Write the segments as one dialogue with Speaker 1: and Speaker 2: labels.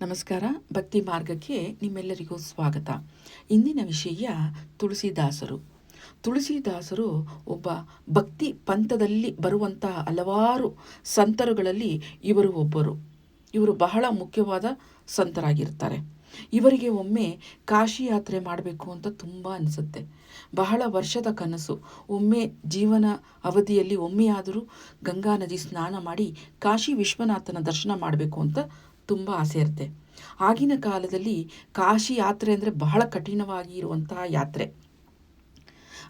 Speaker 1: ನಮಸ್ಕಾರ. ಭಕ್ತಿ ಮಾರ್ಗಕ್ಕೆ ನಿಮ್ಮೆಲ್ಲರಿಗೂ ಸ್ವಾಗತ. ಇಂದಿನ ವಿಷಯ ತುಳಸಿದಾಸರು. ತುಳಸಿದಾಸರು ಒಬ್ಬ ಭಕ್ತಿ ಪಂಥದಲ್ಲಿ ಬರುವಂತಹ ಹಲವಾರು ಸಂತರುಗಳಲ್ಲಿ ಇವರು ಒಬ್ಬರು. ಇವರು ಬಹಳ ಮುಖ್ಯವಾದ ಸಂತರಾಗಿರ್ತಾರೆ. ಇವರಿಗೆ ಒಮ್ಮೆ ಕಾಶಿ ಯಾತ್ರೆ ಮಾಡಬೇಕು ಅಂತ ತುಂಬ ಅನಿಸುತ್ತೆ. ಬಹಳ ವರ್ಷದ ಕನಸು. ಒಮ್ಮೆ ಜೀವನ ಅವಧಿಯಲ್ಲಿ ಒಮ್ಮೆಯಾದರೂ ಗಂಗಾ ನದಿ ಸ್ನಾನ ಮಾಡಿ ಕಾಶಿ ವಿಶ್ವನಾಥನ ದರ್ಶನ ಮಾಡಬೇಕು ಅಂತ ತುಂಬ ಆಸೆ ಇರುತ್ತೆ. ಆಗಿನ ಕಾಲದಲ್ಲಿ ಕಾಶಿ ಯಾತ್ರೆ ಅಂದರೆ ಬಹಳ ಕಠಿಣವಾಗಿ ಇರುವಂತಹ ಯಾತ್ರೆ.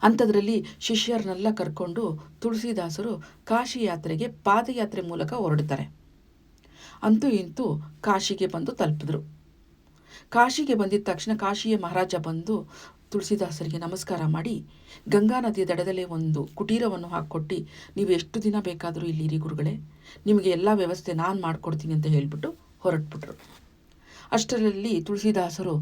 Speaker 1: ಅಂಥದ್ರಲ್ಲಿ ಶಿಷ್ಯರನ್ನೆಲ್ಲ ಕರ್ಕೊಂಡು ತುಳಸಿದಾಸರು ಕಾಶಿ ಯಾತ್ರೆಗೆ ಪಾದಯಾತ್ರೆ ಮೂಲಕ ಹೊರಡ್ತಾರೆ. ಅಂತೂ ಇಂತೂ ಕಾಶಿಗೆ ಬಂದು ತಲುಪಿದ್ರು. ಕಾಶಿಗೆ ಬಂದಿದ್ದ ತಕ್ಷಣ ಕಾಶಿಯ ಮಹಾರಾಜ ಬಂದು ತುಳಸಿದಾಸರಿಗೆ ನಮಸ್ಕಾರ ಮಾಡಿ, ಗಂಗಾ ನದಿಯ ದಡದಲ್ಲೇ ಒಂದು ಕುಟೀರವನ್ನು ಹಾಕ್ಕೊಟ್ಟು, ನೀವು ಎಷ್ಟು ದಿನ ಬೇಕಾದರೂ ಇಲ್ಲಿರಿ ಗುರುಗಳೇ. ನಿಮಗೆ ಎಲ್ಲ ವ್ಯವಸ್ಥೆ ನಾನು ಮಾಡಿಕೊಡ್ತೀನಿ ಅಂತ ಹೇಳಿಬಿಟ್ಟು ಹೊರಟ್ಬಿಟ್ರು. ಅಷ್ಟರಲ್ಲಿ ತುಳಸಿದಾಸರು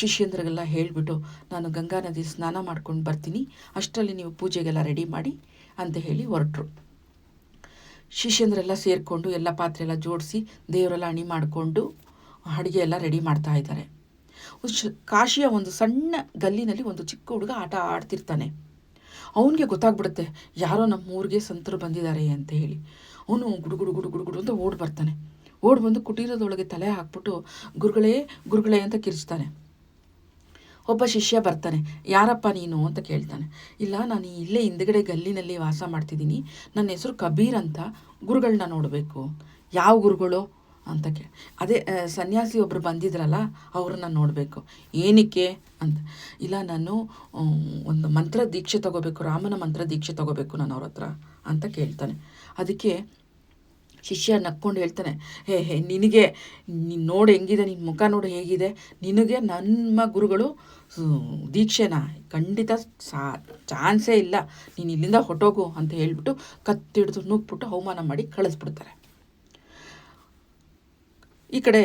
Speaker 1: ಶಿಷ್ಯಂದ್ರಿಗೆಲ್ಲ ಹೇಳಿಬಿಟ್ಟು, ನಾನು ಗಂಗಾ ನದಿ ಸ್ನಾನ ಮಾಡ್ಕೊಂಡು ಬರ್ತೀನಿ, ಅಷ್ಟರಲ್ಲಿ ನೀವು ಪೂಜೆಗೆಲ್ಲ ರೆಡಿ ಮಾಡಿ, ಅಂತ ಹೇಳಿ ಹೊರಟ್ರು. ಶಿಷ್ಯಂದ್ರೆಲ್ಲ ಸೇರಿಕೊಂಡು ಎಲ್ಲ ಪಾತ್ರೆ ಎಲ್ಲ ಜೋಡಿಸಿ ದೇವರೆಲ್ಲ ಅಣಿ ಮಾಡಿಕೊಂಡು ಅಡುಗೆ ಎಲ್ಲ ರೆಡಿ ಮಾಡ್ತಾ ಇದ್ದಾರೆ. ಕಾಶಿಯ ಒಂದು ಸಣ್ಣ ಗಲ್ಲಿನಲ್ಲಿ ಒಂದು ಚಿಕ್ಕ ಹುಡುಗ ಆಟ ಆಡ್ತಿರ್ತಾನೆ. ಅವನಿಗೆ ಗೊತ್ತಾಗ್ಬಿಡುತ್ತೆ, ಯಾರೋ ನಮ್ಮ ಊರಿಗೆ ಸಂತರು ಬಂದಿದ್ದಾರೆ ಅಂತ ಹೇಳಿ. ಅವನು ಗುಡುಗುಡು ಗುಡು ಗುಡುಗುಡು ಅಂತ ಓಡ್ ಬರ್ತಾನೆ. ಓಡ್ ಬಂದು ಕುಟೀರದೊಳಗೆ ತಲೆ ಹಾಕ್ಬಿಟ್ಟು, ಗುರುಗಳೇ ಗುರುಗಳೇ ಅಂತ ಕಿರಿಸ್ತಾನೆ ಒಬ್ಬ ಶಿಷ್ಯ ಬರ್ತಾನೆ, ಯಾರಪ್ಪ ನೀನು? ಅಂತ ಕೇಳ್ತಾನೆ. ಇಲ್ಲ, ನಾನು ಇಲ್ಲೇ ಹಿಂದ್ಗಡೆ ಗಲ್ಲಿನಲ್ಲಿ ವಾಸ ಮಾಡ್ತಿದ್ದೀನಿ. ನನ್ನ ಹೆಸರು ಕಬೀರ್ ಅಂತ ಗುರುಗಳನ್ನ ನೋಡಬೇಕು. ಯಾವ ಗುರುಗಳು? ಅಂತ ಕೇ, ಅದೇ ಸನ್ಯಾಸಿ ಒಬ್ಬರು ಬಂದಿದ್ರಲ್ಲ, ಅವ್ರನ್ನ ನೋಡಬೇಕು. ಏನಕ್ಕೆ? ಅಂತ. ಇಲ್ಲ, ನಾನು ಒಂದು ಮಂತ್ರ ದೀಕ್ಷೆ ತಗೋಬೇಕು, ರಾಮನ ಮಂತ್ರ ದೀಕ್ಷೆ ತಗೋಬೇಕು ನಾನು ಅವ್ರ ಹತ್ರ. ಅಂತ ಕೇಳ್ತಾನೆ. ಅದಕ್ಕೆ ಶಿಷ್ಯ ನಕ್ಕೊಂಡು ಹೇಳ್ತಾನೆ, ಹೇ ಹೇ, ನಿನಗೆ, ನೀನು ನೋಡು ಹೆಂಗಿದೆ ನಿನ್ನ ಮುಖ ನೋಡು ಹೇಗಿದೆ, ನಿನಗೆ ನಮ್ಮ ಗುರುಗಳು ದೀಕ್ಷೆನ? ಖಂಡಿತ ಸಾ, ಚಾನ್ಸೇ ಇಲ್ಲ. ನೀನು ಇಲ್ಲಿಂದ ಹೊಟ್ಟೋಗು ಅಂತ ಹೇಳಿಬಿಟ್ಟು ಕತ್ತಿಡ್ದು ನುಗ್ಬಿಟ್ಟು ಅವಮಾನ ಮಾಡಿ ಕಳಿಸ್ಬಿಡ್ತಾರೆ. ಈ ಕಡೆ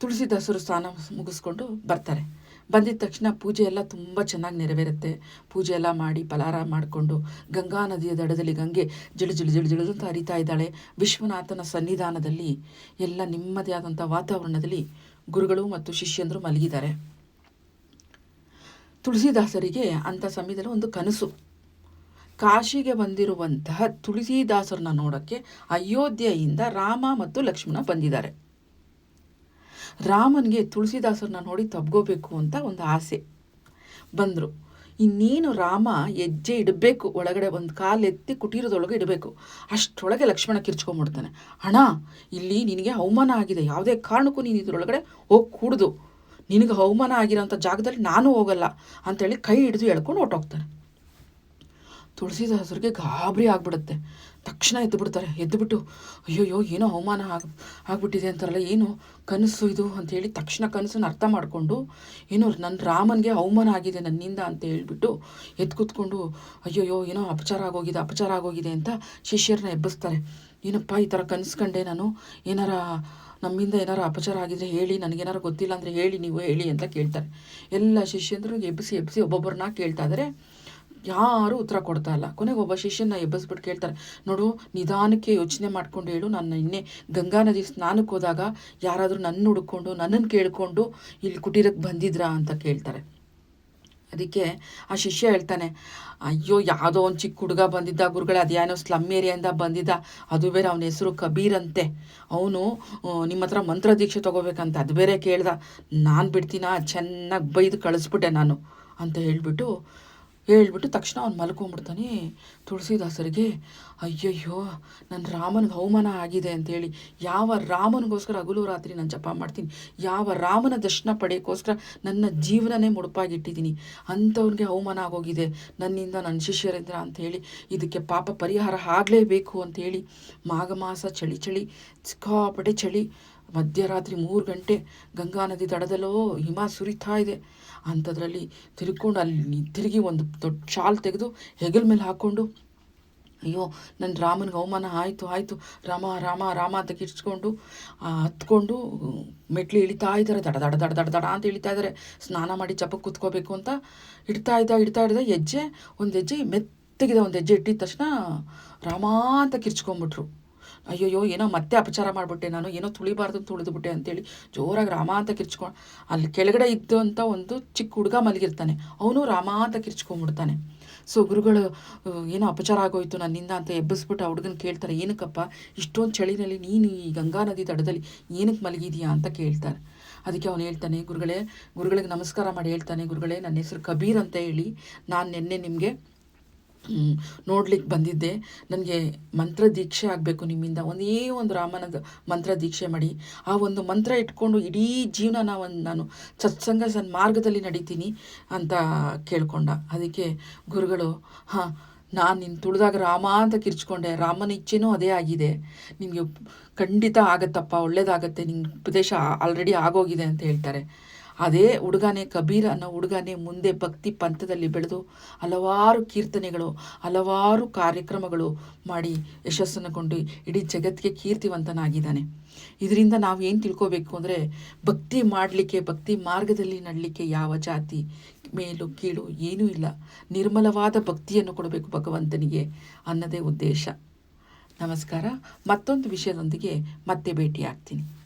Speaker 1: ತುಳಸಿದಾಸರು ಸ್ನಾನ ಮುಗಿಸ್ಕೊಂಡು ಬರ್ತಾರೆ. ಬಂದಿದ ತಕ್ಷಣ ಪೂಜೆ ಎಲ್ಲ ತುಂಬ ಚೆನ್ನಾಗಿ ನೆರವೇರುತ್ತೆ. ಪೂಜೆ ಎಲ್ಲ ಮಾಡಿ ಫಲಾರ ಮಾಡಿಕೊಂಡು ಗಂಗಾ ನದಿಯ ದಡದಲ್ಲಿ ಗಂಗೆ ಜಿಳು ಜಿಳು ಜಿಳು ಜಿಳು ಅಂತ ಹರಿತಾ ಇದ್ದಾಳೆ. ವಿಶ್ವನಾಥನ ಸನ್ನಿಧಾನದಲ್ಲಿ ಎಲ್ಲ ನಿಮ್ಮದೇ ಆದಂಥ ವಾತಾವರಣದಲ್ಲಿ ಗುರುಗಳು ಮತ್ತು ಶಿಷ್ಯಂದರು ಮಲಗಿದ್ದಾರೆ. ತುಳಸಿದಾಸರಿಗೆ ಅಂಥ ಸಮಯದಲ್ಲಿ ಒಂದು ಕನಸು. ಕಾಶಿಗೆ ಬಂದಿರುವಂತಹ ತುಳಸಿದಾಸರನ್ನ ನೋಡೋಕ್ಕೆ ಅಯೋಧ್ಯೆಯಿಂದ ರಾಮ ಮತ್ತು ಲಕ್ಷ್ಮಣ ಬಂದಿದ್ದಾರೆ. ರಾಮನಿಗೆ ತುಳಸಿದಾಸರನ್ನ ನೋಡಿ ತಬ್ಗೋಬೇಕು ಅಂತ ಒಂದು ಆಸೆ ಬಂದರು. ಇನ್ನೇನು ರಾಮ ಹೆಜ್ಜೆ ಇಡಬೇಕು, ಒಳಗಡೆ ಒಂದು ಕಾಲು ಎತ್ತಿ ಕುಟೀರದೊಳಗೆ ಇಡಬೇಕು. ಅಷ್ಟೊಳಗೆ ಲಕ್ಷ್ಮಣ ಕಿರ್ಚ್ಕೊಂಡ್ಬಿಡ್ತಾನೆ. ಅಣ್ಣ, ಇಲ್ಲಿ ನಿನಗೆ ಅವಮಾನ ಆಗಿದೆ. ಯಾವುದೇ ಕಾರಣಕ್ಕೂ ನೀನು ಇದರೊಳಗಡೆ ಹೋಗಿ ಕೂಡ್ದು ನಿನಗೆ ಅವಮಾನ ಆಗಿರೋಂಥ ಜಾಗದಲ್ಲಿ ನಾನು ಹೋಗಲ್ಲ ಅಂತೇಳಿ ಕೈ ಹಿಡಿದು ಎಳ್ಕೊಂಡು ಹೊರ್ಟೋಗ್ತಾನೆ. ತುಳಸಿದಾಸರಿಗೆ ಗಾಬರಿ ಆಗ್ಬಿಡುತ್ತೆ. ತಕ್ಷಣ ಎದ್ದು ಬಿಡ್ತಾರೆ ಎದ್ದುಬಿಟ್ಟು ಅಯ್ಯೋಯ್ಯೋ, ಏನೋ ಅವಮಾನ ಆಗಿ, ಆಗ್ಬಿಟ್ಟಿದೆ ಅಂತಾರಲ್ಲ, ಏನು ಕನಸು ಇದು? ಅಂತೇಳಿ ತಕ್ಷಣ ಕನಸನ್ನು ಅರ್ಥ ಮಾಡಿಕೊಂಡು, ಏನೋ ನನ್ನ ರಾಮನಿಗೆ ಅವಮಾನ ಆಗಿದೆ ನನ್ನಿಂದ ಅಂತ ಹೇಳಿಬಿಟ್ಟು ಎದ್ದು ಕೂತ್ಕೊಂಡು, ಅಯ್ಯೋಯ್ಯೋ, ಏನೋ ಅಪಚಾರ ಆಗೋಗಿದೆ ಅಪಚಾರ ಆಗೋಗಿದೆ ಅಂತ ಶಿಷ್ಯರನ್ನ ಎಬ್ಬಿಸ್ತಾರೆ. ಏನಪ್ಪ, ಈ ಥರ ಕನಸ್ಕಂಡೆ ನಾನು? ಏನಾರ ನಮ್ಮಿಂದ ಏನಾರ ಅಪಚಾರ ಆಗಿದ್ರೆ ಹೇಳಿ, ನನಗೇನಾರು ಗೊತ್ತಿಲ್ಲ ಅಂದರೆ ಹೇಳಿ, ನೀವು ಹೇಳಿ ಅಂತ ಕೇಳ್ತಾರೆ. ಎಲ್ಲ ಶಿಷ್ಯಂದ್ರಿಗೆ ಎಬ್ಬಿಸಿ ಎಬ್ಬಿಸಿ ಒಬ್ಬೊಬ್ಬರನ್ನ ಕೇಳ್ತಾ ಇದ್ದಾರೆ ಯಾರೂ ಉತ್ತರ ಕೊಡ್ತಾ ಇಲ್ಲ. ಕೊನೆಗೆ ಒಬ್ಬ ಶಿಷ್ಯನ ಎಬ್ಬಿಸ್ಬಿಟ್ಟು ಕೇಳ್ತಾರೆ, ನೋಡು, ನಿಧಾನಕ್ಕೆ ಯೋಚನೆ ಮಾಡ್ಕೊಂಡು ಹೇಳು. ನಾನು ನಿನ್ನೆ ಗಂಗಾ ನದಿ ಸ್ನಾನಕ್ಕೆ ಹೋದಾಗ ಯಾರಾದರೂ ನನ್ನ ಹುಡ್ಕೊಂಡು, ನನ್ನನ್ನು ಕೇಳಿಕೊಂಡು ಇಲ್ಲಿ ಕುಟೀರಕ್ಕೆ ಬಂದಿದ್ರಾ ಅಂತ ಕೇಳ್ತಾರೆ. ಅದಕ್ಕೆ ಆ ಶಿಷ್ಯ ಹೇಳ್ತಾನೆ, ಅಯ್ಯೋ, ಯಾವುದೋ ಒಂದು ಚಿಕ್ಕ ಹುಡುಗ ಬಂದಿದ್ದ, ಗುರುಗಳೇ ಅದೇನೋ ಸ್ಲಮ್ ಏರಿಯಾಯಿಂದ ಬಂದಿದ್ದ. ಅದು ಬೇರೆ ಅವನ ಹೆಸರು ಕಬೀರ್ ಅಂತೆ. ಅವನು ನಿಮ್ಮ ಹತ್ರ ಮಂತ್ರ ದೀಕ್ಷೆ ತೊಗೋಬೇಕಂತ. ಅದು ಬೇರೆ ಕೇಳ್ದ. ನಾನು ಬಿಡ್ತೀನ? ಚೆನ್ನಾಗಿ ಬೈದು ಕಳಿಸ್ಬಿಟ್ಟೆ ನಾನು. ಅಂತ ಹೇಳ್ಬಿಟ್ಟು ಹೇಳ್ಬಿಟ್ಟು ತಕ್ಷಣ ಅವ್ನು ಮಲ್ಕೊಂಬಿಡ್ತಾನೆ ತುಳಸಿದಾಸರಿಗೆ, ಅಯ್ಯಯ್ಯೋ ನನ್ನ ರಾಮನಿಗೆ ಅವಮಾನ ಆಗಿದೆ ಅಂತೇಳಿ. ಯಾವ ರಾಮನಿಗೋಸ್ಕರ ಹಗಲು ರಾತ್ರಿ ನಾನು ಜಪ ಮಾಡ್ತೀನಿ? ಯಾವ ರಾಮನ ದರ್ಶನ ಪಡೆಯೋಕ್ಕೋಸ್ಕರ ನನ್ನ ಜೀವನನೇ ಮುಡುಪಾಗಿಟ್ಟಿದ್ದೀನಿ? ಅಂಥವ್ನಿಗೆ ಅವಮಾನ ಆಗೋಗಿದೆ. ನನ್ನಿಂದ ನನ್ನ ಶಿಷ್ಯರಿಂದ ಅಂಥೇಳಿ ಇದಕ್ಕೆ ಪಾಪ ಪರಿಹಾರ ಆಗಲೇಬೇಕು ಅಂಥೇಳಿ ಮಾಘ ಮಾಸ ಚಳಿ ಚಳಿ, ಸಿಕ್ಕಾಪಟ್ಟೆ ಚಳಿ ಮಧ್ಯರಾತ್ರಿ ಮೂರು ಗಂಟೆ ಗಂಗಾ ನದಿ ದಡದಲ್ಲೋ ಹಿಮ ಸುರಿತಾ ಇದೆ. ಅಂಥದ್ರಲ್ಲಿ ತಿರ್ಕೊಂಡು ಅಲ್ಲಿ ತಿರುಗಿ ಒಂದು ದೊಡ್ಡ ಶಾಲ್ ತೆಗೆದು ಹೆಗಲ ಮೇಲೆ ಹಾಕ್ಕೊಂಡು, ಅಯ್ಯೋ ನನ್ನ ರಾಮನಿಗೆ ಅವಮಾನ ಆಯಿತು ಆಯಿತು, ರಾಮ ರಾಮ ರಾಮ ಅಂತ ಕಿರ್ಚ್ಕೊಂಡು ಹತ್ಕೊಂಡು ಮೆಟ್ಲು ಇಳಿತಾ ಇದ್ದಾರೆ ದಡ ದಡ ದಡ ದಡ ದಡ ಅಂತ ಇಳಿತಾ ಇದ್ದಾರೆ ಸ್ನಾನ ಮಾಡಿ ಚಪಕ್ಕೆ ಕೂತ್ಕೋಬೇಕು ಅಂತ ಇಡ್ತಾ ಇದ್ದ, ಇಡ್ತಾ ಇಡ್ದ, ಹೆಜ್ಜೆ, ಒಂದು ಹೆಜ್ಜೆ ಮೆತ್ತಗಿದೆ, ಒಂದು ಹೆಜ್ಜೆ ಇಟ್ಟಿದ ತಕ್ಷಣ ರಾಮ ಅಂತ ಕಿರ್ಚ್ಕೊಂಬಿಟ್ರು ಅಯ್ಯೋಯ್ಯೋ, ಏನೋ ಮತ್ತೆ ಅಪಚಾರ ಮಾಡಿಬಿಟ್ಟೆ ನಾನು, ಏನೋ ತುಳಿಬಾರ್ದು ತುಳಿದುಬಿಟ್ಟೆ ಅಂತೇಳಿ ಜೋರಾಗಿ ರಾಮ ಅಂತ ಕಿರ್ಚ್ಕೊಂಡು ಅಲ್ಲಿ ಕೆಳಗಡೆ ಇದ್ದಂಥ ಒಂದು ಚಿಕ್ಕ ಹುಡುಗ ಮಲಗಿರ್ತಾನೆ. ಅವನು ರಾಮ ಅಂತ ಕಿರ್ಚ್ಕೊಂಡ್ಬಿಡ್ತಾನೆ. ಸೊ ಗುರುಗಳು ಏನೋ ಅಪಚಾರ ಆಗೋಯ್ತು ನನ್ನಿಂದ ಅಂತ ಎಬ್ಬಿಸ್ಬಿಟ್ಟು ಆ ಹುಡುಗನ ಕೇಳ್ತಾರೆ. ಏನಕ್ಕಪ್ಪ, ಇಷ್ಟೊಂದು ಚಳಿನಲ್ಲಿ ನೀನು ಈ ಗಂಗಾ ನದಿ ದಡದಲ್ಲಿ ಏನಕ್ಕೆ ಮಲಗಿದೀಯಾ ಅಂತ ಕೇಳ್ತಾರೆ. ಅದಕ್ಕೆ ಅವನು ಹೇಳ್ತಾನೆ, ಗುರುಗಳೇ, ಗುರುಗಳಿಗೆ ನಮಸ್ಕಾರ ಮಾಡಿ ಹೇಳ್ತಾನೆ. ಗುರುಗಳೇ, ನನ್ನ ಹೆಸರು ಕಬೀರ್ ಅಂತ ಹೇಳಿ, ನಾನು ನಿನ್ನೆ ನಿಮಗೆ ನೋಡ್ಲಿಕ್ಕೆ ಬಂದಿದ್ದೆ. ನನಗೆ ಮಂತ್ರ ದೀಕ್ಷೆ ಆಗಬೇಕು ನಿಮ್ಮಿಂದ. ಒಂದೇ ಒಂದು ರಾಮನ ಮಂತ್ರ ದೀಕ್ಷೆ ಮಾಡಿ. ಆ ಒಂದು ಮಂತ್ರ ಇಟ್ಕೊಂಡು ಇಡೀ ಜೀವನ ಒಂದು ನಾನು ಸತ್ಸಂಗ ಸನ್ಮಾರ್ಗದಲ್ಲಿ ನಡೀತೀನಿ ಅಂತ ಕೇಳ್ಕೊಂಡ. ಅದಕ್ಕೆ ಗುರುಗಳು, ಹಾಂ, ನಾನು ನಿನ್ನ ತುಳಿದಾಗ ರಾಮ ಅಂತ ಕಿರ್ಚ್ಕೊಂಡೆ. ರಾಮನ ಇಚ್ಛೆನೂ ಅದೇ ಆಗಿದೆ. ನಿಮಗೆ ಖಂಡಿತ ಆಗತ್ತಪ್ಪ, ಒಳ್ಳೇದಾಗತ್ತೆ. ನಿನ್ನ ಉಪದೇಶ ಆಲ್ರೆಡಿ ಆಗೋಗಿದೆ ಅಂತ ಹೇಳ್ತಾರೆ. ಅದೇ ಹುಡುಗನೇ ಕಬೀರ್ ಅನ್ನೋ ಹುಡುಗನೇ ಮುಂದೆ ಭಕ್ತಿ ಪಂಥದಲ್ಲಿ ಬೆಳೆದು ಹಲವಾರು ಕೀರ್ತನೆಗಳು, ಹಲವಾರು ಕಾರ್ಯಕ್ರಮಗಳು ಮಾಡಿ ಯಶಸ್ಸನ್ನು ಕೊಂಡು ಇಡೀ ಜಗತ್ತಿಗೆ ಕೀರ್ತಿವಂತನಾಗಿದ್ದಾನೆ. ಇದರಿಂದ ನಾವು ಏನು ತಿಳ್ಕೋಬೇಕು ಅಂದರೆ ಭಕ್ತಿ ಮಾಡಲಿಕ್ಕೆ, ಭಕ್ತಿ ಮಾರ್ಗದಲ್ಲಿ ನಡಲಿಕ್ಕೆ ಯಾವ ಜಾತಿ ಮೇಲು ಕೀಳು ಏನೂ ಇಲ್ಲ. ನಿರ್ಮಲವಾದ ಭಕ್ತಿಯನ್ನು ಕೊಡಬೇಕು ಭಗವಂತನಿಗೆ ಅನ್ನೋದೇ ಉದ್ದೇಶ. ನಮಸ್ಕಾರ. ಮತ್ತೊಂದು ವಿಷಯದೊಂದಿಗೆ ಮತ್ತೆ ಭೇಟಿಯಾಗ್ತೀನಿ.